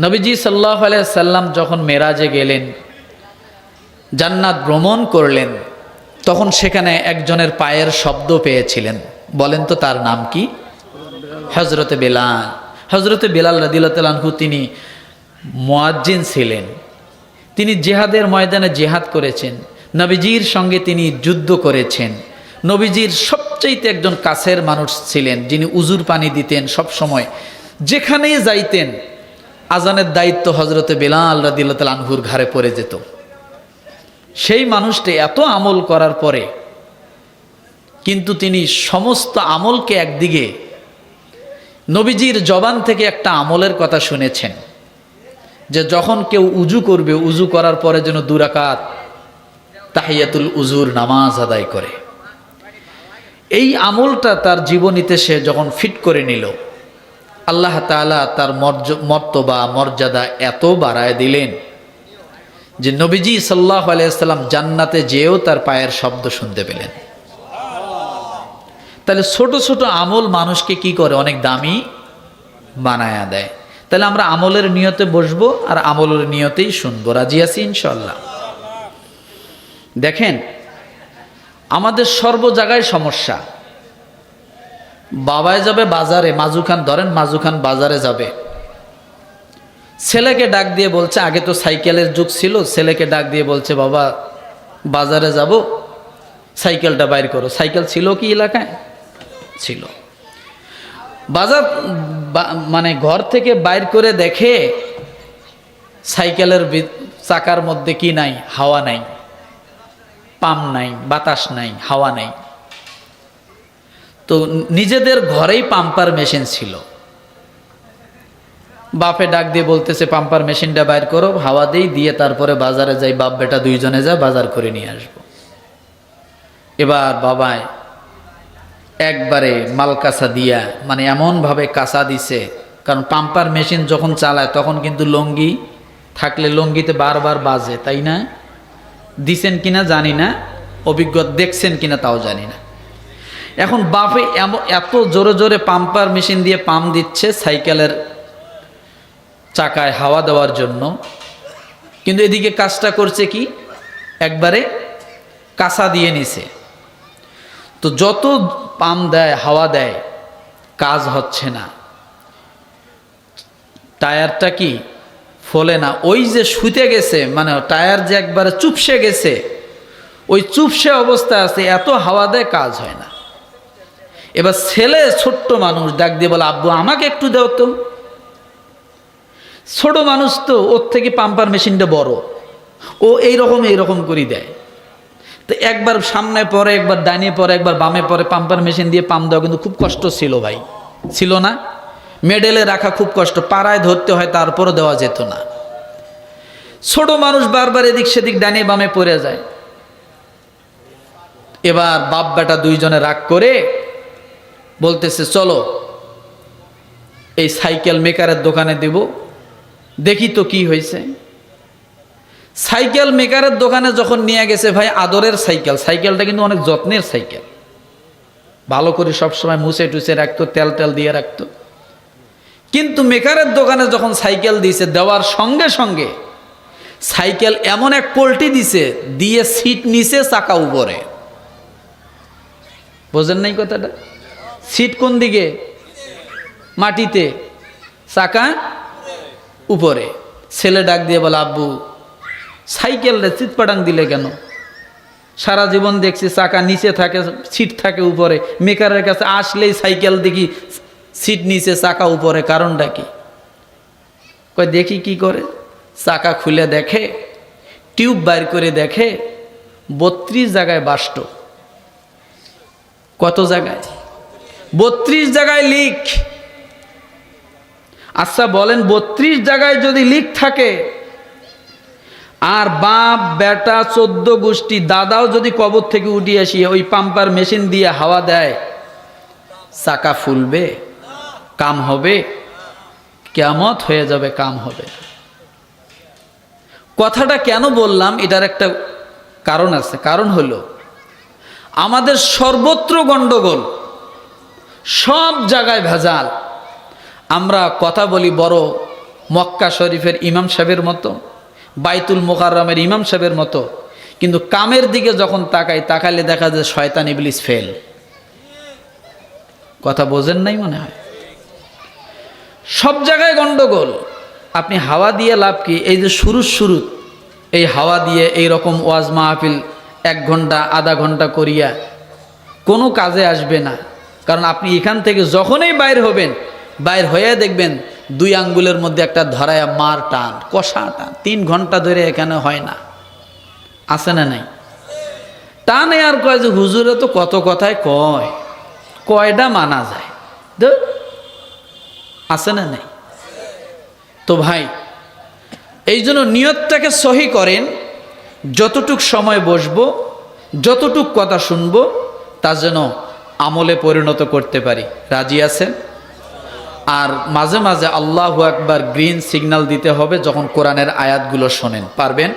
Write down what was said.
নবীজি সাল্লাহ সাল্লাম যখন মেরাজে গেলেন, জান্নাত ভ্রমণ করলেন, তখন সেখানে একজনের পায়ের শব্দ পেয়েছিলেন। বলেন তো তার নাম কি? হজরতে বেলাল। হজরতে বেলাল রাদিল্লাহু তিনি মোয়াজ্জিন ছিলেন। তিনি জেহাদের ময়দানে জেহাদ করেছেন। নবীজির সঙ্গে তিনি যুদ্ধ করেছেন। নবীজির সবচাইতে একজন কাছের মানুষ ছিলেন, যিনি উজুর পানি দিতেন সব সময় যেখানেই যাইতেন আজানের দায়িত্ব হজরতে বেলাল রাদিল্লাহ আনহুর ঘাড়ে পড়ে যেত। সেই মানুষটি এত আমল করার পরে কিন্তু তিনি সমস্ত আমলকে একদিকে নবীজির জবান থেকে একটা আমলের কথা শুনেছেন যে যখন কেউ উজু করবে, উজু করার পরে যেন দুরাকাত তাহিয়াতুল উজুর নামাজ আদায় করে। এই আমলটা তার জীবনীতে সে যখন ফিট করে নিল আল্লাহ তাআলা তার মর্তবা, মর্যাদা এত বাড়ায় দিলেন যে নবীজি সাল্লাহ আলাইসাল্লাম জান্নাতে যেও তার পায়ের শব্দ শুনতে পেলেন। তাহলে ছোট ছোট আমল মানুষকে কি করে? অনেক দামি বানায়া দেয়। তাহলে আমরা আমলের নিয়তে বসবো আর আমলের নিয়তেই শুনব। রাজি আছি ইনশাল্লাহ দেখেন, আমাদের সর্ব জায়গায় সমস্যা। বাবায় যাবে বাজারে মাজু খান ধরেন মাজু খান বাজারে যাবে। ছেলেকে ডাক দিয়ে বলছে, আগে তো সাইকেলের যুগ ছিল, ছেলেকে ডাক দিয়ে বলছে, বাবা, বাজারে যাব, সাইকেলটা বাইর করো। সাইকেল ছিল কি এলাকায়? ছিল। বাজার মানে ঘর থেকে বাইর করে দেখে সাইকেলের চাকার মধ্যে কি নাই? হাওয়া নাই। পাম নাই, বাতাস নাই, হাওয়া নাই। তো নিজেদের ঘরেই পাম্পার মেশিন ছিল। বাপে ডাক দিয়ে বলতেছে পাম্পার মেশিনটা বাইর করো, হাওয়া দেই, দিয়ে তারপরে বাজারে যাই, বাপ বেটা দুইজনে যা, বাজার করে নিয়ে আসব। এবার বাবায় একবারে মাল কাঁচা দিয়া মানে এমনভাবে কাঁচা দিছে, কারণ পাম্পার মেশিন যখন চালায়, তখন কিন্তু লঙ্গি থাকলে লঙ্গিতে বারবার বাজে, তাই না? দিছেন কিনা জানি না অভিজ্ঞতা দেখছেন কিনা তাও জানি না। এখন বাপে এত জোরে জোরে পাম্পার মেশিন দিয়ে পাম্প দিচ্ছে সাইকেলের চাকায় হাওয়া দেওয়ার জন্য। কিন্তু এদিকে কাজটা করছে কি? একবারে কাঁচা দিয়ে নিছে। তো যত পাম দেয়, হাওয়া দেয়, কাজ হচ্ছে না। টায়ারটা কি ফলে না? ওই যে শুতে গেছে মানে টায়ার যে একবারে চুপসে গেছে, ওই চুপসে অবস্থায় আছে, এত হাওয়া দেয়, কাজ হয় না। এবার ছেলে ছোট্ট মানুষ, ডাক দিয়ে বলে, আব্বু, আমাকে একটু দাও তো। ছোট মানুষ তো ওর থেকে পাম্পার মেশিনটা বড়। ও এইরকম এইরকম করে দেয়। তো একবার সামনে পরে, একবার ডাইনে পরে, একবার বামে পরে পাম্পার মেশিন দিয়ে পাম্প দেওয়া কিন্তু খুব কষ্ট ছিল ভাই। ছিল না। মেডেলে রাখা খুব কষ্ট। পাড়ায় ধরতে হয়, তারপরও দেওয়া যেত না। ছোট মানুষ বারবার এদিক সেদিক ডানে বামে পড়ে যায়। এবার বাপ বেটা দুইজনে রাগ করে বলতেছে, চলো, এই সাইকেল মেকারের দোকানে দেব। দেখি তো কি হয়েছে। সাইকেল মেকারের দোকানে যখন নিয়ে গেছে, ভাই, আদরের সাইকেল। সাইকেলটা কিন্তু অনেক যত্নের সাইকেল। ভালো করে সবসময় মুছে টুছে রাখতো, তেল তেল দিয়ে রাখতো। কিন্তু মেকারের দোকানে যখন সাইকেল দিয়েছে, দেওয়ার সঙ্গে সঙ্গে সাইকেল এমন এক পোল্টি দিছে, দিয়ে সিট নিচে চাকা উপরে। বোঝেন নাই কথাটা? সিট কোন দিকে? মাটিতে। চাকা উপরে। ছেলে ডাক দিয়ে বলে, আব্বু, সাইকেল রে চিৎপাটাং দিলে কেন? সারা জীবন দেখছি চাকা নিচে থাকে, সিট থাকে উপরে। মেকারের কাছে আসলেই সাইকেল দেখি, সিট নিচে, চাকা উপরে। কারণটা কি? কয়, দেখি কি করে? চাকা খুলে দেখে, টিউব বাইর করে দেখে, বত্রিশ জায়গায় বাষ্ট। কত জায়গায়? বত্রিশ জায়গায় লিক। আচ্ছা বলেন, বত্রিশ জায়গায় যদি লিক থাকে, আর বাপ, বেটা, চোদ্দ গোষ্ঠী, দাদাও যদি কবর থেকে উঠে আসি, ওই পাম্পার মেশিন দিয়ে হাওয়া দেয়, চাকা ফুলবে, কাম হবে কেমত হয়ে যাবে, কাম হবে। কথাটা কেন বললাম? এটার একটা কারণ আছে। কারণ হলো, আমাদের সর্বত্র গণ্ডগোল। সব জায়গায় ভেজাল। আমরা কথা বলি বড় মক্কা শরীফের ইমাম সাহেবের মতো, বাইতুল মোকাররমের ইমাম সাহেবের মতো, কিন্তু কামের দিকে যখন তাকাই তাকালে দেখা যায় শয়তান ইবলিস ফেল। কথা বোঝেন নাই মনে হয়? সব জায়গায় গন্ডগোল। আপনি হাওয়া দিয়ে লাভ কি? এই যে শুরু শুরু, এই হাওয়া দিয়ে এই রকম ওয়াজ মাহফিল এক ঘণ্টা, আধা ঘণ্টা করিয়া কোনো কাজে আসবে না। কারণ আপনি এখান থেকে যখনই বাইর হবেন, বাইর হয়ে দেখবেন দুই আঙ্গুলের মধ্যে একটা ধরায় মার টান, কষা টান, তিন ঘণ্টা ধরে এখানে হয় না। আছে না নাই? টানে আর কয় যে, হুজুরে তো কত কথায় কয় কয়টা মানা যায়? আছে না নাই? তো ভাই, এই জন্য নিয়তটাকে সহি করেন, যতটুক সময় বসবো, যতটুক কথা শুনব, তা যেন আমলে পরিণত করতে পারি। রাজি আছেন? আর মাঝে মাঝে আল্লাহ একবার গ্রিন সিগন্যাল দিতে হবে যখন কোরআনের আয়াতগুলো শোনেন। পারবেন?